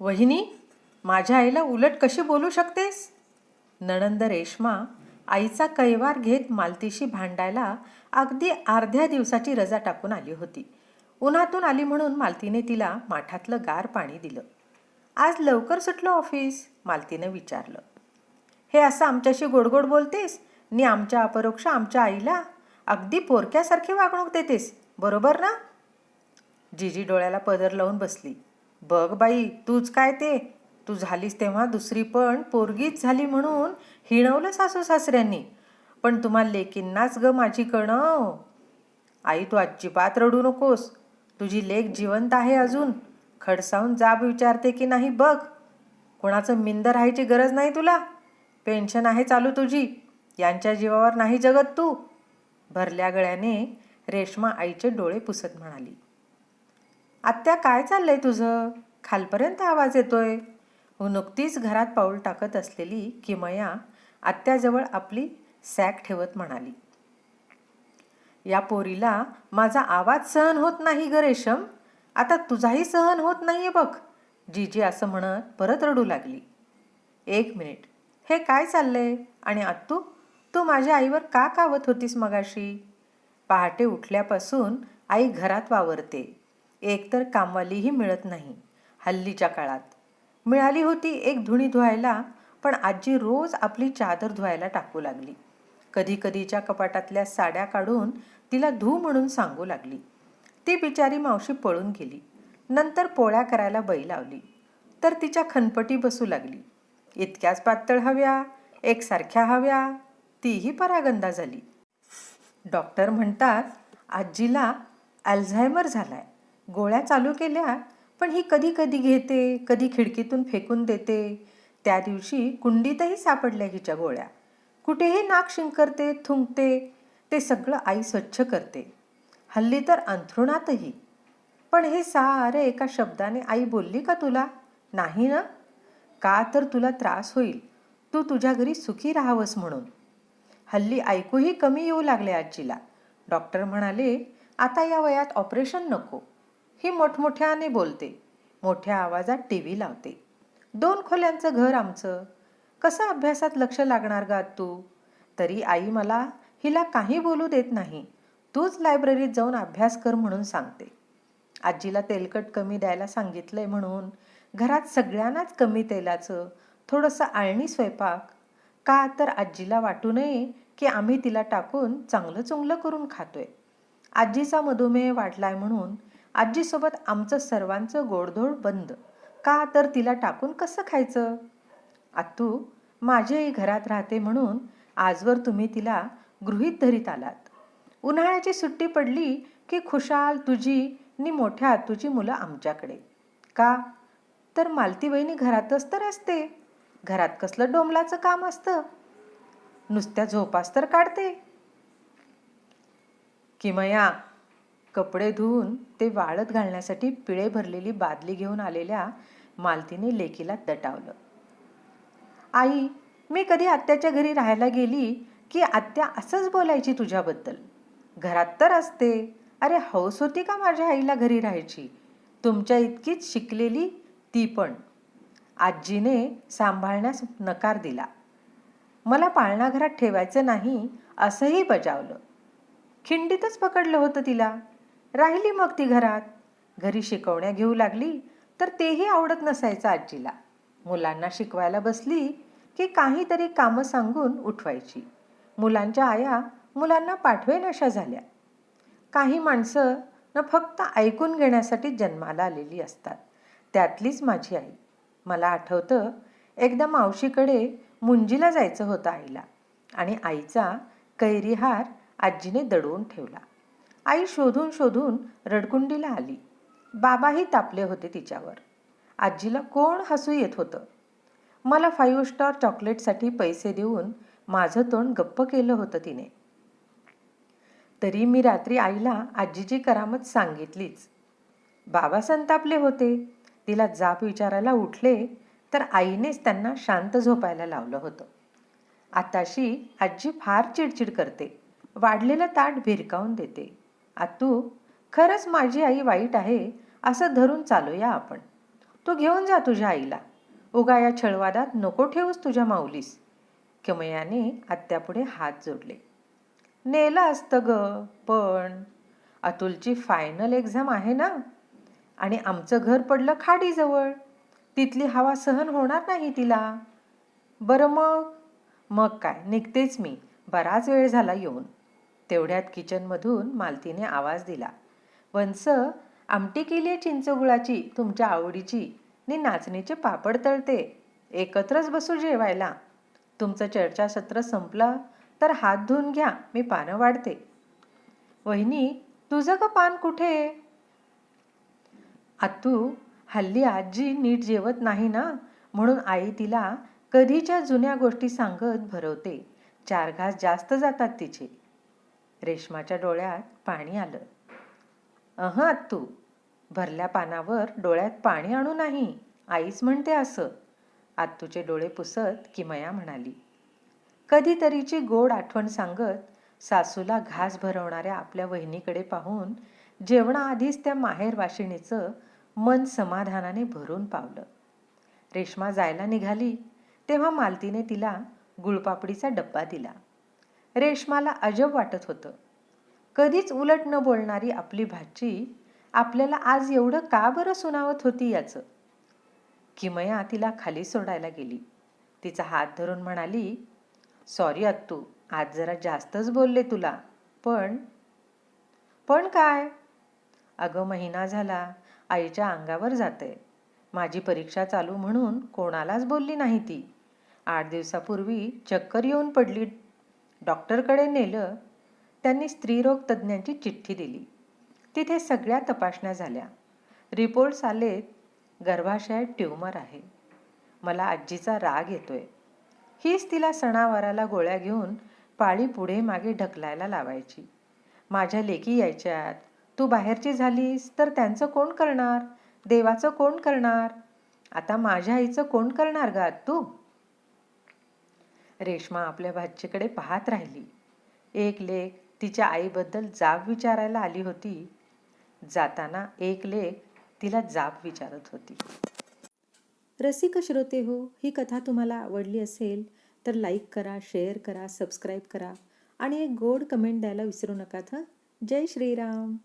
वहिनी माझ्या आईला उलट कशी बोलू शकतेस? नणंद रेश्मा आईचा कैवार घेत मालतीशी भांडायला अगदी अर्ध्या दिवसाची रजा टाकून आली होती. उन्हातून आली म्हणून मालतीने तिला माठातलं गार पाणी दिलं. आज लवकर सुटलं ऑफिस? मालतीनं विचारलं. हे असं आमच्याशी गोडगोड बोलतेस? नी आमच्या अपरोक्ष आमच्या आईला अगदी पोरक्यासारखी वागणूक देतेस बरोबर ना? जिजी डोळ्याला पदर लावून बसली. बघ बाई तूच काय ते? तू झालीस तेव्हा दुसरी पण पोरगीच झाली म्हणून हिणवलं सासू सासऱ्यांनी. पण तुम्हाला लेकींनाच ग माझी कणव आई तू अजिबात रडू नकोस. तुझी लेख जिवंत आहे अजून. खडसावून जाब विचारते की नाही बघ. कोणाचं मिंद राहायची गरज नाही तुला. पेन्शन आहे चालू तुझी. यांच्या जीवावर नाही जगत तू. भरल्या गळ्याने रेश्मा आईचे डोळे पुसत म्हणाली. आत्या काय चाललंय तुझं? खालपर्यंत आवाज येतोय. हो नुकतीच घरात पाऊल टाकत असलेली किमया आत्याजवळ आपली सॅक ठेवत म्हणाली. या पोरीला माझा आवाज सहन होत नाही ग रेशम. आता तुझाही सहन होत नाहीये बघ. जीजी असं म्हणत परत रडू लागली. एक मिनिट. हे काय चाललंय? आणि आत्तू तू माझ्या आईवर का कावत होतीस मगाशी? पहाटे उठल्यापासून आई घरात वावरते. एकतर कामवालीही मिळत नाही हल्लीच्या काळात. मिळाली होती एक धुणी धुवायला पण आजी रोज आपली चादर धुवायला टाकू लागली. कधी कधीच्या कपाटातल्या साड्या काढून तिला धू म्हणून सांगू लागली. ती बिचारी मावशी पळून गेली. नंतर पोळ्या करायला बाई लावली. तर तिच्या खनपटी बसू लागली. इतक्याच पातळ हव्या एकसारख्या हव्या तीही परागंदा झाली. डॉक्टर म्हणतात आजीला अल्झायमर झालाय. गोळ्या चालू केल्या पण ही कधी कधी घेते कधी खिडकीतून फेकून देते. त्या दिवशी कुंडीतही सापडल्या हिच्या गोळ्या. कुठेही नाक शिंकरते थुंकते ते सगळं आई स्वच्छ करते. हल्ली तर अंथरुणातही. पण हे सारे एका शब्दाने आई बोलली का तुला? नाही ना? का तर तुला त्रास होईल? तू तुझ्या घरी सुखी राहावंस म्हणून. हल्ली ऐकूही कमी येऊ लागले आजीला. डॉक्टर म्हणाले आता या वयात ऑपरेशन नको. ही मोठमोठ्याने बोलते. मोठ्या आवाजात टी व्ही लावते. दोन खोल्यांचं घर आमचं. कसं अभ्यासात लक्ष लागणार गा तू तरी आई मला हिला काही बोलू देत नाही. तूच लायब्ररीत जाऊन अभ्यास कर म्हणून सांगते. आजीला तेलकट कमी द्यायला सांगितलंय म्हणून घरात सगळ्यांनाच कमी तेलाचं थोडंसं आळणी स्वयंपाक. का तर आजीला वाटू नये की आम्ही तिला टाकून चांगलं चुंगलं करून खातोय. आजीचा मधुमेह वाढलाय म्हणून आजीसोबत आमचं सर्वांचं गोडधोड बंद. का तर तिला टाकून कसं खायचं? आत्तू माझी आई घरात राहते म्हणून आजवर तुम्ही तिला गृहीत धरीत आलात. उन्हाळ्याची सुट्टी पडली की खुशाल तुझी नि मोठ्या आतूची मुलं आमच्याकडे. का? तर मालती वहिनी घरातच तर असते. घरात कसलं डोंबलाचं काम असतं? नुसत्या झोपास तर काढते. किमया कपडे धुवून ते वाळत घालण्यासाठी पिळे भरलेली बादली घेऊन आलेल्या मालतीने लेकीला दटावलं. आई मी कधी आत्याच्या घरी राहायला गेली की आत्या असंच बोलायची तुझ्याबद्दल? घरात तर असते. अरे हौस होती का माझ्या आईला घरी राहायची? तुमच्या इतकीच शिकलेली ती पण. आजीने सांभाळण्यास नकार दिला. मला पाळणाघरात ठेवायचं नाही असंही बजावलं. खिंडीतच पकडलं होतं तिला. राहिली मग ती घरात. घरी शिकवण्या घेऊ लागली तर तेही आवडत नसायचं आजीला. मुलांना शिकवायला बसली की काहीतरी कामं सांगून उठवायची. मुलांच्या आया मुलांना पाठवेनाशा झाल्या. काही माणसं न फक्त ऐकून घेण्यासाठी जन्माला आलेली असतात. त्यातलीच माझी आई. मला आठवतं एकदा मावशीकडे मुंजीला जायचं होतं आईला आणि आईचा कैरीहार आजीने दडवून ठेवला. आई शोधून शोधून रडकुंडीला आली. बाबाही तापले होते तिच्यावर. आजीला कोण हसू येत होतं? मला फाईव्ह स्टार चॉकलेटसाठी पैसे देऊन माझं तोंड गप्प केलं होतं तिने. तरी मी रात्री आईला आजीची करामत सांगितलीच. बाबा संतापले होते. तिला जाप विचारायला उठले तर आईनेच त्यांना शांत झोपायला लावलं होतं. आताशी आजी फार चिडचिड करते. वाढलेलं ताट भिरकावून देते. आतू खरंच माझी आई वाईट आहे असं धरून चालूया आपण. तू घेऊन जा तुझ्या आईला. उगा या छळवादात नको ठेवूस तुझ्या माऊलीस. किमयाने आत्यापुढे हात जोडले. नेलं असतं ग पण. अतुलची फायनल एक्झाम आहे ना? आणि आमचं घर पडलं खाडीजवळ. तिथली हवा सहन होणार नाही तिला. बरं मग? मग काय निघतेच मी. बराच वेळ झाला येऊन. तेवढ्यात किचनमधून मालतीने आवाज दिला वंस आमटी केली आहे चिंचगुळाची तुमच्या आवडीची. नी नाचणीचे पापड तळते. एकत्रच बसू जेवायला. तुमचं चर्चासत्र संपलं तर हात धुवून घ्या मी पानं वाढते. वहिनी तुझं का पान कुठे? आतू हल्ली आजी नीट जेवत नाही ना म्हणून आई तिला कधीच्या जुन्या गोष्टी सांगत भरवते. चार घास जास्त जातात तिचे. रेशमाच्या डोळ्यात पाणी आलं. अह आत्तू भरल्या पानावर डोळ्यात पाणी आणू नाही आईच म्हणते असं. आत्तूचे डोळे पुसत किमया म्हणाली. कधीतरीची गोड आठवण सांगत सासूला घास भरवणाऱ्या आपल्या वहिनीकडे पाहून जेवणाआधीच त्या माहेर वाशिणीचं मन समाधानाने भरून पावलं. रेश्मा जायला निघाली तेव्हा मालतीने तिला गुळपापडीचा डब्बा दिला. रेश्माला अजब वाटत होतं. कधीच उलट न बोलणारी आपली भाची आपल्याला आज एवढं का बरं सुनावत होती याचं? किमया तिला खाली सोडायला गेली. तिचा हात धरून म्हणाली सॉरी अत्तू आज जरा जास्तच बोलले तुला. पण पण काय? अगं महिना झाला आईच्या अंगावर जाते माझी परीक्षा चालू म्हणून कोणालाच बोलली नाही ती. आठ दिवसापूर्वी चक्कर येऊन पडली डॉक्टरकडे नेलं त्यांनी स्त्रीरोग तज्ज्ञांची चिठ्ठी दिली. तिथे सगळ्या तपासण्या झाल्या. रिपोर्ट्स आलेत गर्भाशयात ट्यूमर आहे. मला आजीचा राग येतोय. हीच तिला सणावाराला गोळ्या घेऊन पाळी पुढे मागे ढकलायला लावायची. माझ्या लेकी यायच्यात तू बाहेरची झालीस तर त्यांचं कोण करणार? देवाचं कोण करणार? आता माझ्या आईचं कोण करणार गा तू? रेश्मा आपल्या भाचीकडे पाहत राहिली. एक लेख तिच्या आईबद्दल जाब विचारायला आली होती. जाताना एक लेख तिला जाब विचारत होती. रसिक श्रोते हो ही कथा तुम्हाला आवडली असेल तर लाईक करा शेअर करा सबस्क्राईब करा आणि एक गोड कमेंट द्यायला विसरू नका हं जय श्रीराम.